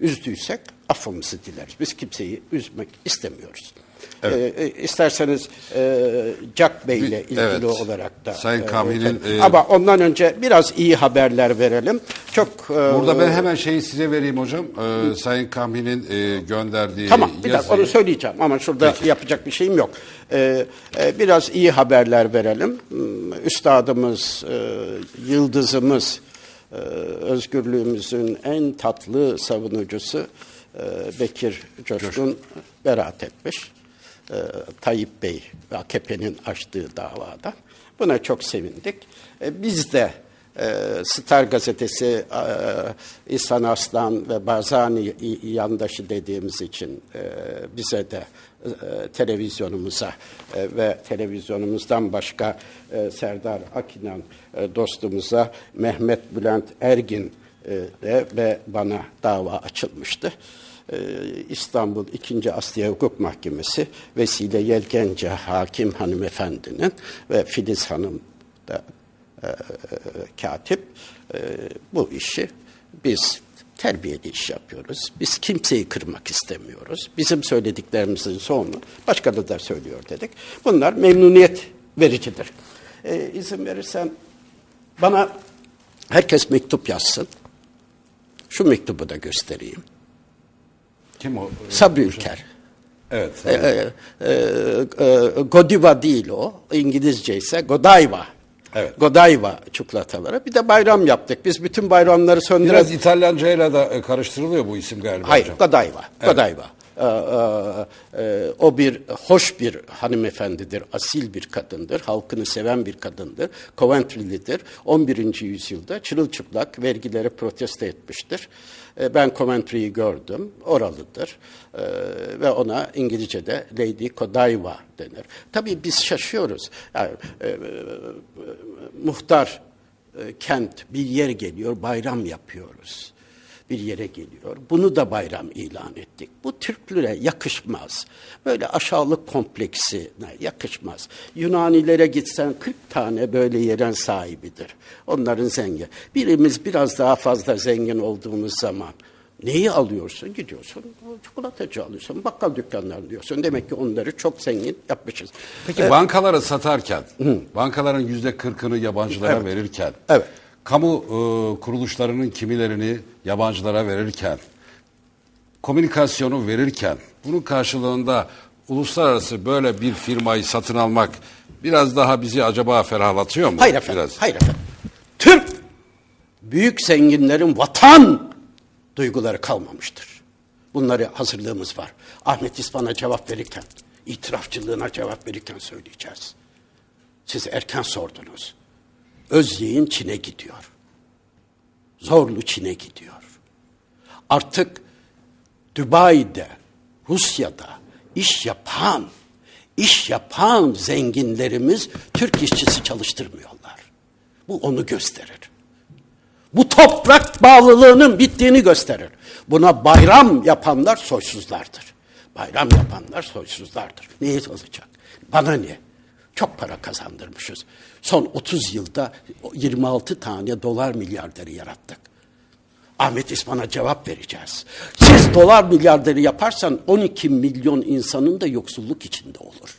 üzdüysek affımızı dileriz. Biz kimseyi üzmek istemiyoruz. Evet. Ee, isterseniz e, Jack Bey ile ilgili evet. olarak da. Sayın e, Kamil'in, tabii. e, Ama ondan önce biraz iyi haberler verelim. Çok e, Burada ben hemen şeyi size vereyim hocam. Ee, Sayın Kamil'in e, gönderdiği Tamam bir dakika yazıyı- onu söyleyeceğim ama şurada yapacak bir şeyim yok. Ee, e, biraz iyi haberler verelim. Hmm, Üstadımız, e, yıldızımız, e, özgürlüğümüzün en tatlı savunucusu e, Bekir Coşkun beraat etmiş. E, Tayyip Bey AKP'nin açtığı davada. Buna çok sevindik. E, biz de Star gazetesi e, İhsan Aslan ve Barzani yandaşı dediğimiz için e, bize de e, televizyonumuza ve televizyonumuzdan başka Serdar Akinan dostumuza Mehmet Bülent Ergin de ve bana dava açılmıştı. İstanbul 2. Asliye Hukuk Mahkemesi Vesile Yelgence Hakim Hanımefendinin ve Filiz Hanım da e, katip e, bu işi biz terbiyeli iş yapıyoruz. Biz kimseyi kırmak istemiyoruz. Bizim söylediklerimizin sonunu başkaları da söylüyor dedik. Bunlar memnuniyet vericidir. E, izin verirsen bana herkes mektup yazsın. Şu mektubu da göstereyim. Kim o? Sabri Ülker. Evet. E, e, e, Godiva değil o. İngilizce ise Godiva. Evet. Godiva çikolataları. Bir de bayram yaptık. Biz bütün bayramları söndüren... Biraz İtalyancayla da e, karıştırılıyor bu isim galiba Hayır, hocam. Godiva. Godiva. Ee, e, e, o bir hoş bir hanımefendidir, asil bir kadındır, halkını seven bir kadındır, Coventry'lidir. 11. yüzyılda çırılçıplak vergileri protesto etmiştir. E, ben Coventry'yi gördüm, oralıdır E, ve ona İngilizce'de Lady Godiva denir. Tabii biz şaşıyoruz. Yani, e, muhtar kent bir yer geliyor, bayram yapıyoruz bir yere geliyor. Bunu da bayram ilan ettik. Bu Türklere yakışmaz. Böyle aşağılık kompleksine yakışmaz. Yunanilere gitsen 40 tane böyle yerin sahibidir. Onların zengin. Birimiz biraz daha fazla zengin olduğumuz zaman neyi alıyorsun? Gidiyorsun çikolatacı alıyorsun, bakkal dükkanları diyorsun. Demek ki onları çok zengin yapmışız. Peki bankaları satarken, bankaların yüzde kırkını yabancılara Evet. verirken, Evet. Kamu e, kuruluşlarının kimilerini yabancılara verirken, komünikasyonu verirken, bunun karşılığında uluslararası böyle bir firmayı satın almak biraz daha bizi acaba ferahlatıyor mu? Hayır efendim. Biraz. Hayır efendim. Türk büyük zenginlerin vatan duyguları kalmamıştır. Bunları hazırlığımız var. Ahmet İspan'a cevap verirken, itirafçılığına cevap verirken söyleyeceğiz. Siz erken sordunuz. Özyeğin Çin'e gidiyor. Zorlu Çin'e gidiyor. Artık Dubai'de, Rusya'da iş yapan, iş yapan zenginlerimiz Türk işçisi çalıştırmıyorlar. Bu onu gösterir. Bu toprak bağlılığının bittiğini gösterir. Buna bayram yapanlar soysuzlardır. Bayram yapanlar soysuzlardır. Neye olacak? Bana ne? Çok para kazandırmışız. Son 30 yılda 26 tane dolar milyarderi yarattık. Ahmet İspan'a cevap vereceğiz. Siz dolar milyarderi yaparsan 12 milyon insanın da yoksulluk içinde olur.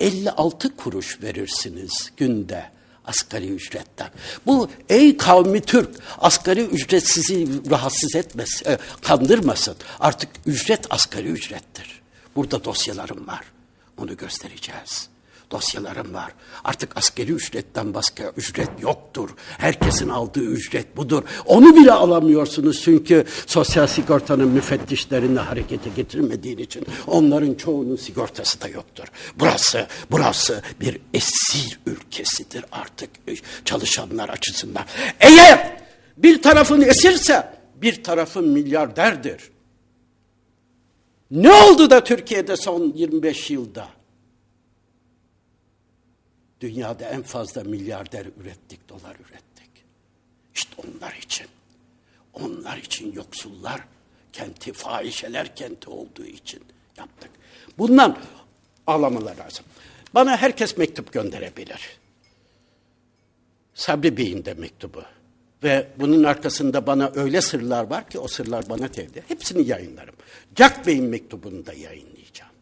56 kuruş verirsiniz günde asgari ücretten. Bu ey kavmi Türk asgari ücret sizi rahatsız etmesin, e, kandırmasın. Artık ücret asgari ücrettir. Burada dosyalarım var. Onu göstereceğiz. Dosyalarım var. Artık askeri ücretten başka ücret yoktur. Herkesin aldığı ücret budur. Onu bile alamıyorsunuz çünkü sosyal sigortanın müfettişlerini harekete getirmediğin için onların çoğunun sigortası da yoktur. Burası, burası bir esir ülkesidir artık çalışanlar açısından. Eğer bir tarafın esirse bir tarafın milyarderdir. Ne oldu da Türkiye'de son 25 yılda? Dünyada en fazla milyarder ürettik, dolar ürettik. İşte onlar için. Onlar için yoksullar kenti, fahişeler kenti olduğu için yaptık. Bundan ağlamalar lazım. Bana herkes mektup gönderebilir. Sabri Bey'in de mektubu Ve bunun arkasında bana öyle sırlar var ki o sırlar bana tevdi. Hepsini yayınlarım. Jack Bey'in mektubunu da yayınlayacağım.